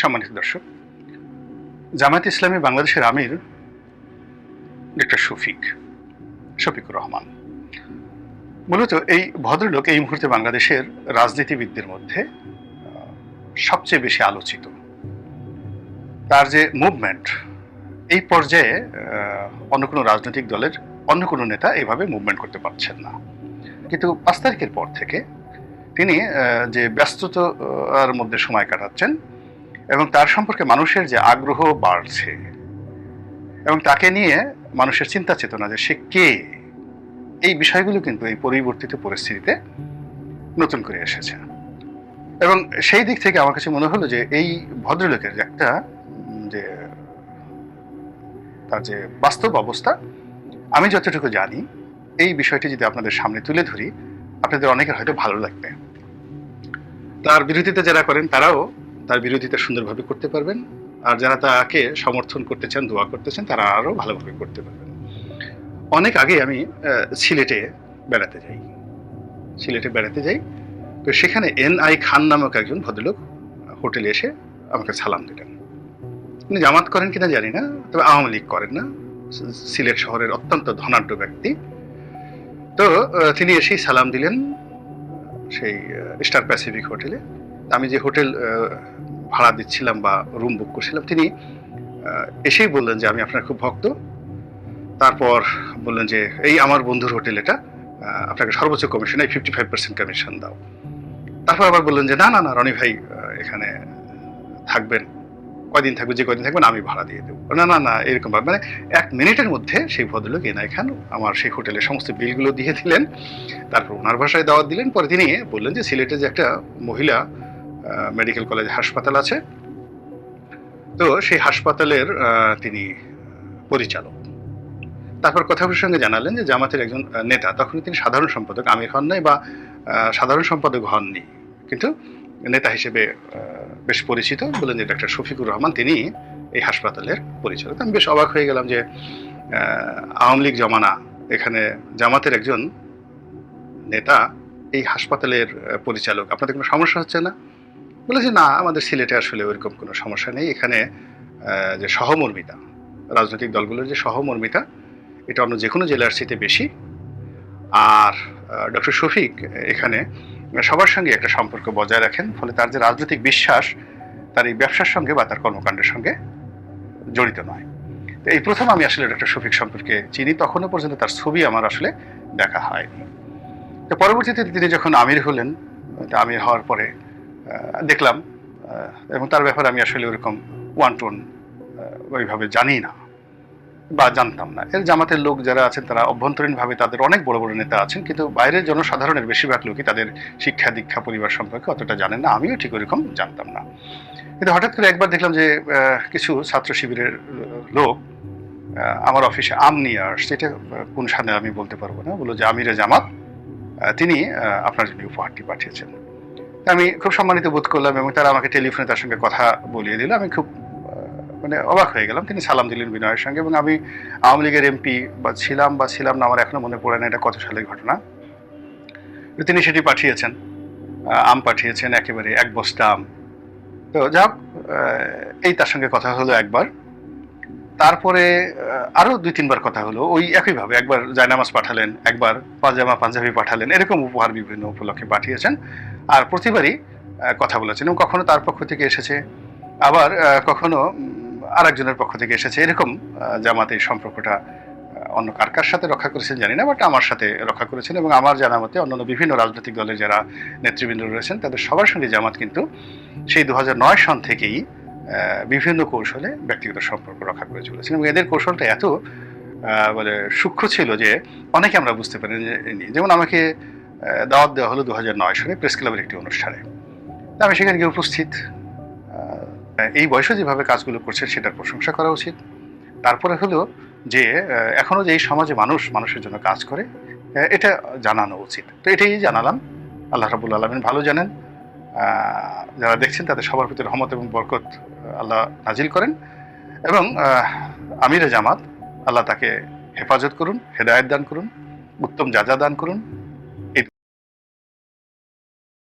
সম্মানিত দর্শক, জামায়াত ইসলামী বাংলাদেশের আমির ডক্টর শফিক, শফিকুর রহমান। মূলত এই ভদ্রলোক এই মুহূর্তে বাংলাদেশের রাজনীতিবিদদের মধ্যে সবচেয়ে বেশি আলোচিত। তার যে মুভমেন্ট এই পর্যায়ে অন্য কোনো রাজনৈতিক দলের অন্য কোনো নেতা এইভাবে মুভমেন্ট করতে পারছেন না। কিন্তু পাঁচ তারিখের পর থেকে তিনি যে ব্যস্ততার মধ্যে সময় কাটাচ্ছেন এবং তার সম্পর্কে মানুষের যে আগ্রহ বাড়ছে এবং তাকে নিয়ে মানুষের চিন্তা চেতনা যে সে কে, এই বিষয়গুলো কিন্তু এই পরিবর্তিত পরিস্থিতিতে নতুন করে এসেছে। এবং সেই দিক থেকে আমার কাছে মনে হলো যে এই ভদ্রলোকের একটা যে তার যে বাস্তব অবস্থা, আমি যতটুকু জানি, এই বিষয়টি যদি আপনাদের সামনে তুলে ধরি, আপনাদের অনেকের হয়তো ভালো লাগবে। তার বিরোধিতা যারা করেন, তারাও তার বিরোধিতা সুন্দরভাবে করতে পারবেন। আর যারা তাকে সমর্থন করতে চান, দোয়া করতে চান, তারা আরও ভালোভাবে করতে পারবেন। অনেক আগে আমি সিলেটে বেড়াতে যাই। সিলেটে বেড়াতে যাই। তো সেখানে এন আই খান নামক একজন ভদ্রলোক হোটেলে এসে আমাকে সালাম দিলেন। উনি জামাত করেন কিনা জানি না, তবে আওয়ামী লীগ করেন না। সিলেট শহরের অত্যন্ত ধনাঢ্য ব্যক্তি। তো তিনি এসেই সালাম দিলেন সেই স্টার প্যাসিফিক হোটেলে। আমি যে হোটেল ভাড়া দিচ্ছিলাম বা রুম বুক করছিলাম, তিনি এসেই বললেন যে আমি আপনার খুব ভক্ত। তারপর বললেন যে, এই আমার বন্ধুর হোটেল এটা আপনাকে সর্বোচ্চ কমিশন এই ফিফটি ফাইভ পার্সেন্ট কমিশন দাও। তারপর আবার বললেন যে, না না না, রনি ভাই এখানে থাকবেন, কয়দিন থাকবে, যে কয়দিন থাকবেন আমি ভাড়া দিয়ে দেবো। না না না, এরকম ভাবে। মানে এক মিনিটের মধ্যে সেই ভদ্রলোক এনাই খান, আমার সেই হোটেলের সমস্ত বিলগুলো দিয়ে দিলেন, তারপর ওনার ভাষায় দাওয়াত দিলেন। পরে তিনি বললেন যে, সিলেটে যে একটা মহিলা মেডিকেল কলেজ হাসপাতাল আছে। তো সেই হাসপাতালের তিনি পরিচালক। তারপর কথা প্রসঙ্গে জানালেন যে জামাতের একজন নেতা তখন তিনি সাধারণ সম্পাদক, আমির হন নাই বা সাধারণ সম্পাদক হননি। কিন্তু নেতা হিসেবে বেশ পরিচিত বললেন যে ডাক্তার শফিকুর রহমান তিনি এই হাসপাতালের পরিচালক। আমি বেশ অবাক হয়ে গেলাম যে আওয়ামী লীগ জমানা এখানে জামাতের একজন নেতা এই হাসপাতালের পরিচালক। আপনাদের কোনো সমস্যা হচ্ছে না? বলে যে, না, আমাদের সিলেটে আসলে ওইরকম কোনো সমস্যা নেই। এখানে যে সহমর্মিতা, রাজনৈতিক দলগুলোর যে সহমর্মিতা, এটা অন্য যে কোনো জেলার চেয়ে বেশি। আর ডক্টর শফিক এখানে সবার সঙ্গে একটা সম্পর্ক বজায় রাখেন, ফলে তার যে রাজনৈতিক বিশ্বাস, তার এই ব্যবসার সঙ্গে বা তার কর্মকাণ্ডের সঙ্গে জড়িত নয়। তো এই প্রথম আমি আসলে ডক্টর শফিক সম্পর্কে চিনি, তখনও পর্যন্ত তার ছবি আমার আসলে দেখা হয়নি। তো পরবর্তীতে তিনি যখন আমির হলেন আমির হওয়ার পরে দেখলাম এবং তার ব্যাপারে আমি আসলে ওরকম ওয়ান টুন ওইভাবে জানি না বা জানতাম না। এর জামাতের লোক যারা আছেন, তারা অভ্যন্তরীণভাবে তাদের অনেক বড় বড় নেতা আছেন, কিন্তু বাইরের জনসাধারণের বেশিরভাগ লোকই তাদের শিক্ষা দীক্ষা, পরিবার সম্পর্কে অতটা জানেন না। আমিও ঠিক ওরকম জানতাম না। কিন্তু হঠাৎ করে একবার দেখলাম যে কিছু ছাত্র শিবিরের লোক আমার অফিসে আম নিয়ে আসছে। এটা কোন সালে আমি বলতে পারব না। বলল যে, আমিরে জামাত তিনি আপনার জন্য উপহারটি পাঠিয়েছেন। আমি খুব সম্মানিত বোধ করলাম এবং তারা আমাকে টেলিফোনে তার সঙ্গে কথা বলিয়ে দিল। আমি খুব মানে অবাক হয়ে গেলাম। তিনি সালাম দিলেন বিনয়ের সঙ্গে এবং আমি আওয়ামী লীগের এমপি বা ছিলাম বা ছিলাম না, আমার এখনও মনে পড়ে না এটা কত সালের ঘটনা। তিনি সেটি পাঠিয়েছেন আম পাঠিয়েছেন, একেবারে এক বস্তা আম। তো যাক এই তার সঙ্গে কথা হলো একবার। তারপরে আহ, আরও দুই তিনবার কথা হলো। ওই একইভাবে একবার জায়নামাজ পাঠালেন একবার পাজামা পাঞ্জাবি পাঠালেন এরকম উপহার বিভিন্ন উপলক্ষে পাঠিয়েছেন। আর প্রতিবারই কথা বলেছেন এবং কখনো তার পক্ষ থেকে এসেছে আবার কখনো আর একজনের পক্ষ থেকে এসেছে। এরকম আহ, জামাতে সম্পর্কটা অন্য কার কার সাথে রক্ষা করেছেন জানি না বাট আমার সাথে রক্ষা করেছেন এবং আমার জানা মতে অন্যান্য বিভিন্ন রাজনৈতিক দলের যারা নেতৃবৃন্দ রয়েছেন তাদের সবার সঙ্গে জামাত কিন্তু সেই দু হাজার নয় সন থেকেই বিভিন্ন কৌশলে ব্যক্তিগত সম্পর্ক রক্ষা করে চলেছেন এবং এদের কৌশলটা এত আহ, মানে সূক্ষ্ম ছিল যে অনেকে আমরা বুঝতে পারিনি যেমন আমাকে দাওয়াত দেওয়া হলো দু সনে প্রেস ক্লাবের একটি অনুষ্ঠানে। আমি সেখানে গিয়ে উপস্থিত। এই বয়সে যেভাবে কাজগুলো করছেন সেটার প্রশংসা করা উচিত। তারপরে হলো যে এখনও যে এই সমাজে মানুষ মানুষের জন্য কাজ করে এটা জানানো উচিত। তো এটাই জানালাম। আল্লাহ রাবুল আলমিন ভালো জানেন। যারা দেখছেন তাদের সবার প্রতি রহমত এবং বরকত। আল্লাহ নাজিল করেন এবং আমিরে জামাত, আল্লাহ তাকে হেফাজত করুন, হেদায়ত দান করুন, উত্তম যা দান করুন।